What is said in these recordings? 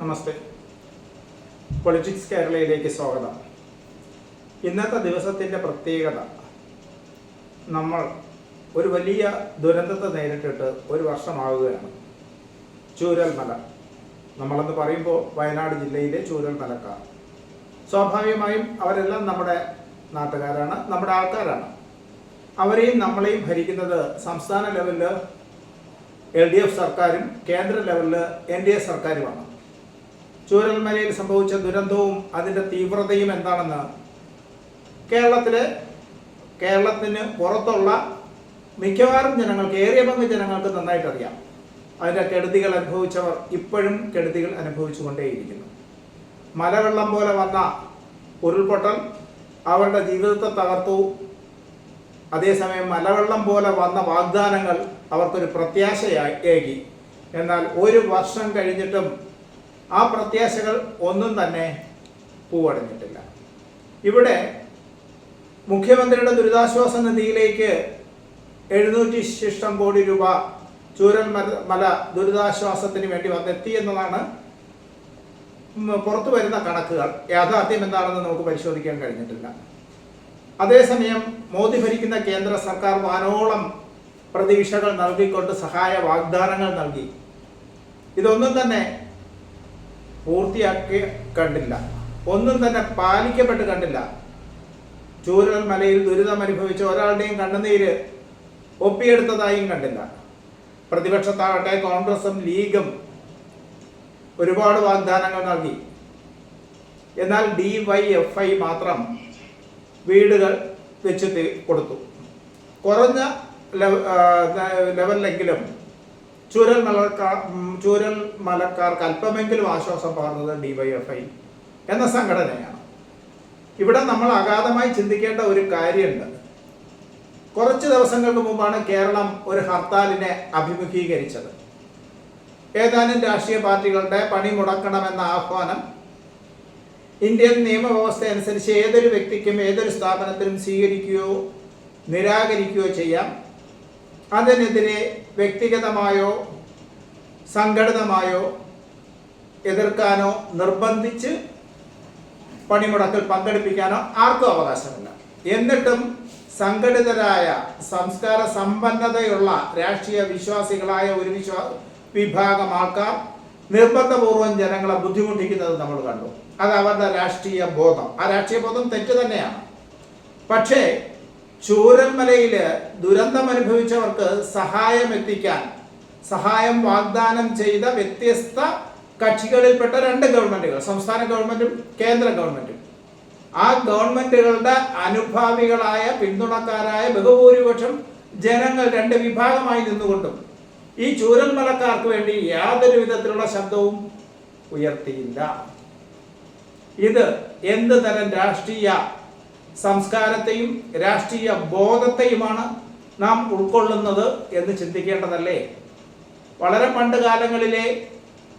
നമസ്തേ. Politics കേരളയിലേക്ക് സ്വാഗതം. ഇന്നത്തെ ദിവസത്തിന്റെ പ്രത്യേകത നമ്മൾ ഒരു വലിയ ദുരന്തത്തെ നേരിട്ടിട്ട് ഒരു വർഷമാവുകയാണ്. ചൂരൽമല. നമ്മളെന്ന് പറയുമ്പോൾ വയനാട് ജില്ലയിലെ ചൂരൽമലക്കാർ. സ്വാഭാവികമായും അവരെല്ലാം നമ്മുടെ നാട്ടുകാരാണ് നമ്മുടെ ആൾക്കാരാണ്. അവരെയും നമ്മളെയും ഭരിക്കുന്നത് സംസ്ഥാന ലെവലിൽ എൽ ഡി എഫ് സർക്കാരും കേന്ദ്ര ലെവലിൽ എൻ ഡി എ സർക്കാരുമാണ്. ചൂരൽമലയിൽ സംഭവിച്ച ദുരന്തവും അതിന്റെ തീവ്രതയും എന്താണെന്ന് കേരളത്തിലെ കേരളത്തിന് പുറത്തുള്ള മിക്കവാറും ജനങ്ങൾക്ക് ഏറിയ പങ്ക് ജനങ്ങൾക്ക് നന്നായിട്ട് അറിയാം അതിന്റെ കെടുതികൾ അനുഭവിച്ചവർ ഇപ്പോഴും കെടുതികൾ അനുഭവിച്ചുകൊണ്ടേയിരിക്കുന്നു. മലവെള്ളം പോലെ വന്ന ഉരുൾപൊട്ടൽ അവരുടെ ജീവിതത്തെ തകർത്തു. അതേസമയം മലവെള്ളം പോലെ വന്ന വാഗ്ദാനങ്ങൾ അവർക്കൊരു പ്രത്യാശയായി ഏകി. എന്നാൽ ഒരു വർഷം കഴിഞ്ഞിട്ടും ആ പ്രത്യാശകൾ ഒന്നും തന്നെ പൂവടഞ്ഞിട്ടില്ല. ഇവിടെ മുഖ്യമന്ത്രിയുടെ ദുരിതാശ്വാസ നിധിയിലേക്ക് എഴുന്നൂറ്റി ശിഷ്ടം കോടി രൂപ ചൂരൽ മല ദുരിതാശ്വാസത്തിന് വേണ്ടി വന്നെത്തി എന്നതാണ് പുറത്തു വരുന്ന കണക്കുകൾ. യാഥാർത്ഥ്യം എന്താണെന്ന് നമുക്ക് പരിശോധിക്കാൻ കഴിഞ്ഞിട്ടില്ല. അതേസമയം മോദി ഭരിക്കുന്ന കേന്ദ്ര സർക്കാർ വാനോളം പ്രതീക്ഷകൾ നൽകിക്കൊണ്ട് സഹായ വാഗ്ദാനങ്ങൾ നൽകി. ഇതൊന്നും തന്നെ പൂർത്തിയാക്കി കണ്ടില്ല. ഒന്നും തന്നെ പാലിക്കപ്പെട്ട് കണ്ടില്ല. ചൂരൽ മലയിൽ ദുരിതം അനുഭവിച്ച ഒരാളുടെയും കണ്ണുനീര് ഒപ്പിയെടുത്തതായും കണ്ടില്ല. പ്രതിപക്ഷത്താകട്ടെ കോൺഗ്രസും ലീഗും ഒരുപാട് വാഗ്ദാനങ്ങൾ നൽകി. എന്നാൽ ഡി വൈ എഫ് ഐ മാത്രം വീടുകൾ വെച്ച് കൊടുത്തു. കുറഞ്ഞ ലെവ- ലെവലിലെങ്കിലും ചൂരൽ മലക്കാർ ചുരൽ മലക്കാർക്ക് അല്പമെങ്കിലും ആശ്വാസം പകർന്നത് ഡിവൈഎഫ്ഐ എന്ന സംഘടനയാണ്. ഇവിടെ നമ്മൾ അഗാധമായി ചിന്തിക്കേണ്ട ഒരു കാര്യമുണ്ട്. കുറച്ച് ദിവസങ്ങൾക്ക് മുമ്പാണ് കേരളം ഒരു ഹർത്താലിനെ അഭിമുഖീകരിച്ചത്. ഏതാനും രാഷ്ട്രീയ പാർട്ടികളുടെ പണി മുടക്കണമെന്ന ആഹ്വാനം ഇന്ത്യൻ നിയമവ്യവസ്ഥ അനുസരിച്ച് ഏതൊരു വ്യക്തിക്കും ഏതൊരു സ്ഥാപനത്തിനും സ്വീകരിക്കുകയോ നിരാകരിക്കുകയോ ചെയ്യാം. അതിനെതിരെ വ്യക്തിഗതമായോ സംഘടിതമായോ എതിർക്കാനോ നിർബന്ധിച്ച് പണിമുടക്കിൽ പങ്കെടുപ്പിക്കാനോ ആർക്കും അവകാശമില്ല. എന്നിട്ടും സംഘടിതരായ സംസ്കാര സമ്പന്നതയുള്ള രാഷ്ട്രീയ വിശ്വാസികളായ ഒരു വിശ്വാ വിഭാഗം ആൾക്കാർ നിർബന്ധപൂർവം ജനങ്ങളെ ബുദ്ധിമുട്ടിക്കുന്നത് നമ്മൾ കണ്ടു. അത് അവരുടെ രാഷ്ട്രീയ ബോധം. ആ രാഷ്ട്രീയ ബോധം തെറ്റ് തന്നെയാണ്. പക്ഷേ ചൂരൽമലയിൽ ദുരന്തം അനുഭവിച്ചവർക്ക് സഹായം എത്തിക്കാൻ സഹായം വാഗ്ദാനം ചെയ്ത വ്യത്യസ്ത കക്ഷികളിൽപ്പെട്ട രണ്ട് ഗവൺമെന്റുകൾ സംസ്ഥാന ഗവൺമെന്റും കേന്ദ്ര ഗവൺമെന്റും. ആ ഗവൺമെന്റുകളുടെ അനുഭാവികളായ പിന്തുണക്കാരായ ബഹുഭൂരിപക്ഷം ജനങ്ങൾ രണ്ട് വിഭാഗമായി നിന്നുകൊണ്ടും ഈ ചൂരന്മലക്കാർക്ക് വേണ്ടി യാതൊരു വിധത്തിലുള്ള ശബ്ദവും ഉയർത്തിയില്ല. ഇത് എന്ത് തരം രാഷ്ട്രീയ സംസ്കാരത്തെയും രാഷ്ട്രീയ ബോധത്തെയുമാണ് നാം ഉൾക്കൊള്ളുന്നത് എന്ന് ചിന്തിക്കേണ്ടതല്ലേ? വളരെ പണ്ട് കാലങ്ങളിലെ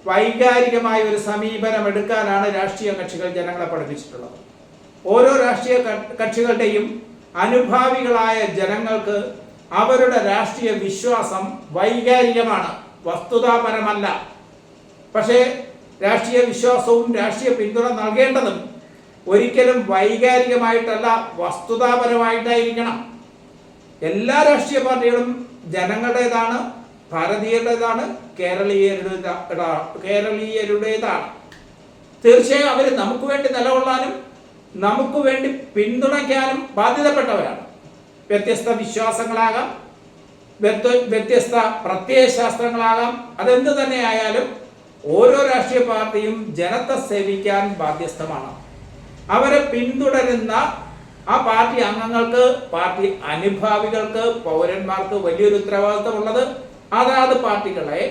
വൈകാരികമായ ഒരു സമീപനം എടുക്കാനാണ് രാഷ്ട്രീയ കക്ഷികൾ ജനങ്ങളെ പഠിപ്പിച്ചിട്ടുള്ളത്. ഓരോ രാഷ്ട്രീയ കക്ഷികളുടെയും അനുഭാവികളായ ജനങ്ങൾക്ക് അവരുടെ രാഷ്ട്രീയ വിശ്വാസം വൈകാരികമാണ് വസ്തുതാപരമല്ല. പക്ഷേ രാഷ്ട്രീയ വിശ്വാസവും രാഷ്ട്രീയ പിന്തുണ നൽകേണ്ടതും ഒരിക്കലും വൈകാരികമായിട്ടല്ല വസ്തുതാപരമായിട്ടായിരിക്കണം. എല്ലാ രാഷ്ട്രീയ പാർട്ടികളും ജനങ്ങളുടേതാണ് ഭാരതീയരുടേതാണ് കേരളീയരുടെ കേരളീയരുടേതാണ്. തീർച്ചയായും അവർ നമുക്ക് വേണ്ടി നിലകൊള്ളാനും നമുക്ക് വേണ്ടി പിന്തുണയ്ക്കാനും ബാധ്യതപ്പെട്ടവരാണ്. വ്യത്യസ്ത വിശ്വാസങ്ങളാകാം വ്യത്യ- വ്യത്യസ്ത പ്രത്യയശാസ്ത്രങ്ങളാകാം അതെന്ത് തന്നെ ആയാലും ഓരോ രാഷ്ട്രീയ പാർട്ടിയും ജനത്തെ സേവിക്കാൻ ബാധ്യസ്ഥമാണ്. അവരെ പിന്തുടരുന്ന ആ പാർട്ടി അംഗങ്ങൾക്ക് പാർട്ടി അനുഭാവികൾക്ക് പൗരന്മാർക്ക് വലിയൊരു ഉത്തരവാദിത്തമുള്ളത്. അതാത് പാർട്ടികളെ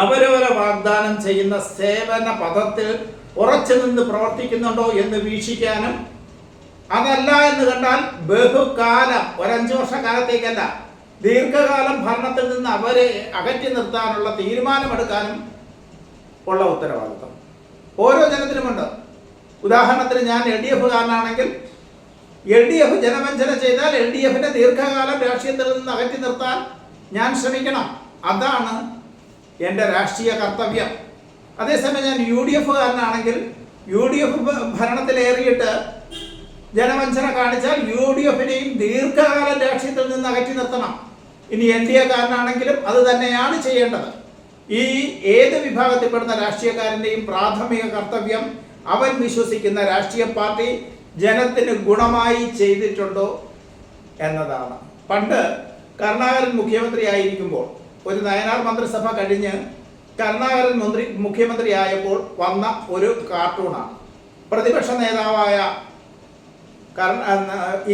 അവരവരെ വാഗ്ദാനം ചെയ്യുന്ന സേവന പദത്തിൽ ഉറച്ചു നിന്ന് പ്രവർത്തിക്കുന്നുണ്ടോ എന്ന് വീക്ഷിക്കാനും അതല്ല എന്ന് കണ്ടാൽ ബഹുകാലം ഒരഞ്ചു വർഷ കാലത്തേക്കല്ല ദീർഘകാലം ഭരണത്തിൽ നിന്ന് അവരെ അകറ്റി നിർത്താനുള്ള തീരുമാനമെടുക്കാനും ഉള്ള ഉത്തരവാദിത്വം. ഓരോ ജനത്തിനുമുണ്ട്. ഉദാഹരണത്തിന് ഞാൻ എൽ ഡി എഫ് കാരനാണെങ്കിൽ എൽ ഡി എഫ് ജനവഞ്ചന ചെയ്താൽ എൽ ഡി എഫിന്റെ ദീർഘകാലം രാഷ്ട്രീയത്തിൽ നിന്ന് അകറ്റി നിർത്താൻ ഞാൻ ശ്രമിക്കണം. അതാണ് എന്റെ രാഷ്ട്രീയ കർത്തവ്യം. അതേസമയം ഞാൻ യു ഡി എഫുകാരനാണെങ്കിൽ യു ഡി എഫ് ഭരണത്തിലേറിയിട്ട് ജനവഞ്ചന കാണിച്ചാൽ യു ഡി എഫിനെയും ദീർഘകാല രാഷ്ട്രീയത്തിൽ നിന്ന് അകറ്റി നിർത്തണം. ഇനി എൻ ഡി എക്കാരനാണെങ്കിലും അത് തന്നെയാണ് ചെയ്യേണ്ടത്. ഈ ഏത് വിഭാഗത്തിൽപ്പെടുന്ന രാഷ്ട്രീയക്കാരന്റെയും പ്രാഥമിക കർത്തവ്യം അവൻ വിശ്വസിക്കുന്ന രാഷ്ട്രീയ പാർട്ടി ജനത്തിന് ഗുണമായി ചെയ്തിട്ടുണ്ടോ എന്നതാണ്. പണ്ട് കരുണാകരൻ മുഖ്യമന്ത്രിയായിരിക്കുമ്പോൾ ഒരു നയനാർ മന്ത്രിസഭ കഴിഞ്ഞ് കരുണാകരൻ മന്ത്രി മുഖ്യമന്ത്രി ആയപ്പോൾ വന്ന ഒരു കാർട്ടൂണാണ്. പ്രതിപക്ഷ നേതാവായ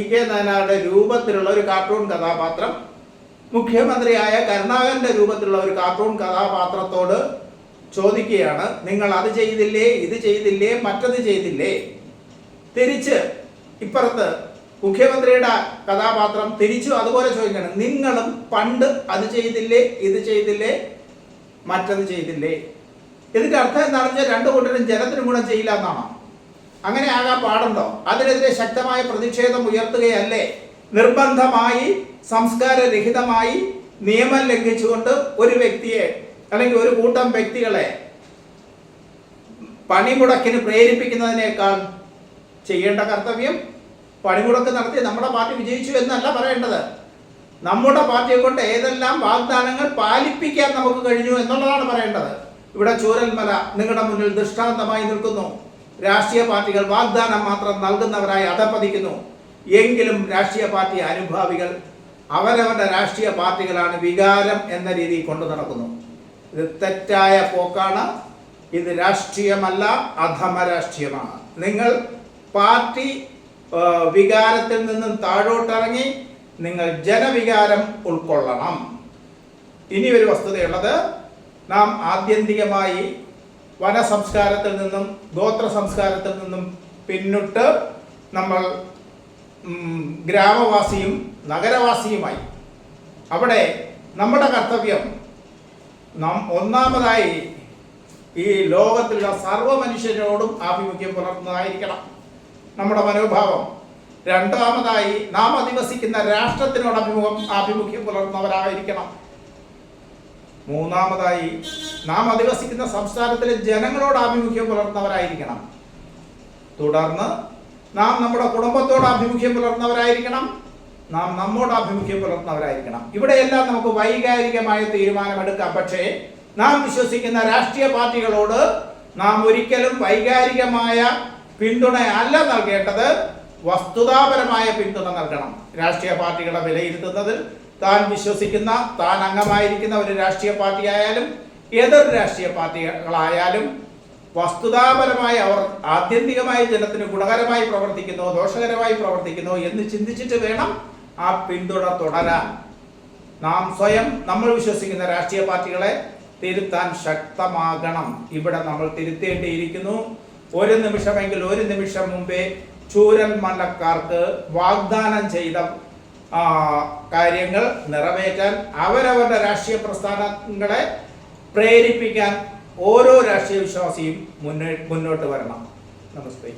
ഇ കെ നയനാരുടെ രൂപത്തിലുള്ള ഒരു കാർട്ടൂൺ കഥാപാത്രം മുഖ്യമന്ത്രിയായ കരുണാകരന്റെ രൂപത്തിലുള്ള ഒരു കാർട്ടൂൺ കഥാപാത്രത്തോട് ചോദിക്കുകയാണ് നിങ്ങൾ അത് ചെയ്തില്ലേ ഇത് ചെയ്തില്ലേ മറ്റത് ചെയ്തില്ലേ? തിരിച്ച് ഇപ്പുറത്ത് മുഖ്യമന്ത്രിയുടെ കഥാപാത്രം തിരിച്ചു അതുപോലെ ചോദിക്കണം നിങ്ങളും പണ്ട് അത് ചെയ്തില്ലേ ഇത് ചെയ്തില്ലേ മറ്റത് ചെയ്തില്ലേ? ഇതിന്റെ അർത്ഥം എന്താണെന്ന് വെച്ചാൽ രണ്ടു കൂട്ടരും ജനത്തിന് ഗുണം ചെയ്യില്ല എന്നാണോ? അങ്ങനെ ആകാൻ പാടുണ്ടോ? അതിനെതിരെ ശക്തമായ പ്രതിഷേധം ഉയർത്തുകയല്ലേ? നിർബന്ധമായി സംസ്കാരരഹിതമായി നിയമം ലംഘിച്ചുകൊണ്ട് ഒരു വ്യക്തിയെ അല്ലെങ്കിൽ ഒരു കൂട്ടം വ്യക്തികളെ പണിമുടക്കിന് പ്രേരിപ്പിക്കുന്നതിനേക്കാൾ ചെയ്യേണ്ട കർത്തവ്യം പണിമുടക്ക് നടത്തി നമ്മുടെ പാർട്ടി വിജയിച്ചു എന്നല്ല പറയേണ്ടത്. നമ്മുടെ പാർട്ടിയെ കൊണ്ട് ഏതെല്ലാം വാഗ്ദാനങ്ങൾ പാലിപ്പിക്കാൻ നമുക്ക് കഴിഞ്ഞു എന്നുള്ളതാണ് പറയേണ്ടത്. ഇവിടെ ചൂരൽമല നിങ്ങളുടെ മുന്നിൽ ദൃഷ്ടാന്തമായി നിൽക്കുന്നു. രാഷ്ട്രീയ പാർട്ടികൾ വാഗ്ദാനം മാത്രം നൽകുന്നവരായി അധപ്പതിക്കുന്നു എങ്കിലും രാഷ്ട്രീയ പാർട്ടി അനുഭാവികൾ അവരവരുടെ രാഷ്ട്രീയ പാർട്ടികളാണ് വികാരം എന്ന രീതിയിൽ കൊണ്ടു നടക്കുന്നു. ഇത് തെറ്റായ പോക്കാണ്. ഇത് രാഷ്ട്രീയമല്ല അധമ രാഷ്ട്രീയമാണ്. നിങ്ങൾ പാർട്ടി വികാരത്തിൽ നിന്നും താഴോട്ടിറങ്ങി നിങ്ങൾ ജനവികാരം ഉൾക്കൊള്ളണം. ഇനി ഒരു വസ്തുതയുള്ളത് നാം ആത്യന്തികമായി വന സംസ്കാരത്തിൽ നിന്നും ഗോത്ര സംസ്കാരത്തിൽ നിന്നും പിന്നിട്ട് നമ്മൾ ഗ്രാമവാസിയും നഗരവാസിയുമായി. അവിടെ നമ്മുടെ കർത്തവ്യം നാം ഒന്നാമതായി ഈ ലോകത്തിലുള്ള സർവ മനുഷ്യരോടും ആഭിമുഖ്യം പുലർത്തുന്നതായിരിക്കണം നമ്മുടെ മനോഭാവം. രണ്ടാമതായി നാം അധിവസിക്കുന്ന രാഷ്ട്രത്തിനോട് അഭിമുഖം ആഭിമുഖ്യം പുലർത്തുന്നവരായിരിക്കണം. മൂന്നാമതായി നാം അധിവസിക്കുന്ന സംസ്ഥാനത്തിലെ ജനങ്ങളോട് ആഭിമുഖ്യം പുലർത്തുന്നവരായിരിക്കണം. തുടർന്ന് നാം നമ്മുടെ കുടുംബത്തോട് ആഭിമുഖ്യം പുലർത്തുന്നവരായിരിക്കണം. നാം നമ്മോട് ആഭിമുഖ്യം പുലർത്തുന്നവരായിരിക്കണം. ഇവിടെയെല്ലാം നമുക്ക് വൈകാരികമായ തീരുമാനമെടുക്കാം. പക്ഷേ നാം വിശ്വസിക്കുന്ന രാഷ്ട്രീയ പാർട്ടികളോട് നാം ഒരിക്കലും വൈകാരികമായ പിന്തുണ അല്ല നൽകേണ്ടത്. വസ്തുതാപരമായ പിന്തുണ നൽകണം. രാഷ്ട്രീയ പാർട്ടികളെ വിലയിരുത്തുന്നതിൽ താൻ വിശ്വസിക്കുന്ന താൻ അംഗമായിരിക്കുന്ന ഒരു രാഷ്ട്രീയ പാർട്ടി ആയാലും ഏതൊരു രാഷ്ട്രീയ പാർട്ടികളായാലും വസ്തുതാപരമായി അവർ ആത്യന്തികമായി ജനത്തിന് ഗുണകരമായി പ്രവർത്തിക്കുന്നോ ദോഷകരമായി പ്രവർത്തിക്കുന്നോ എന്ന് ചിന്തിച്ചിട്ട് വേണം ആ പിന്തുണ തുടരാൻ നാം സ്വയം നമ്മൾ വിശ്വസിക്കുന്ന രാഷ്ട്രീയ പാർട്ടികളെ തിരുത്താൻ ശക്തമാകണം. ഇവിടെ നമ്മൾ തിരുത്തേണ്ടിയിരിക്കുന്നു. ഒരു നിമിഷമെങ്കിൽ ഒരു നിമിഷം മുമ്പേ ചൂരൽ മല്ലക്കാർക്ക് വാഗ്ദാനം ചെയ്ത കാര്യങ്ങൾ നിറവേറ്റാൻ അവരവരുടെ രാഷ്ട്രീയ പ്രസ്ഥാനങ്ങളെ പ്രേരിപ്പിക്കാൻ ഓരോ രാഷ്ട്രീയ വിശ്വാസിയും മുന്നേ മുന്നോട്ട് വരണം. നമസ്തേ.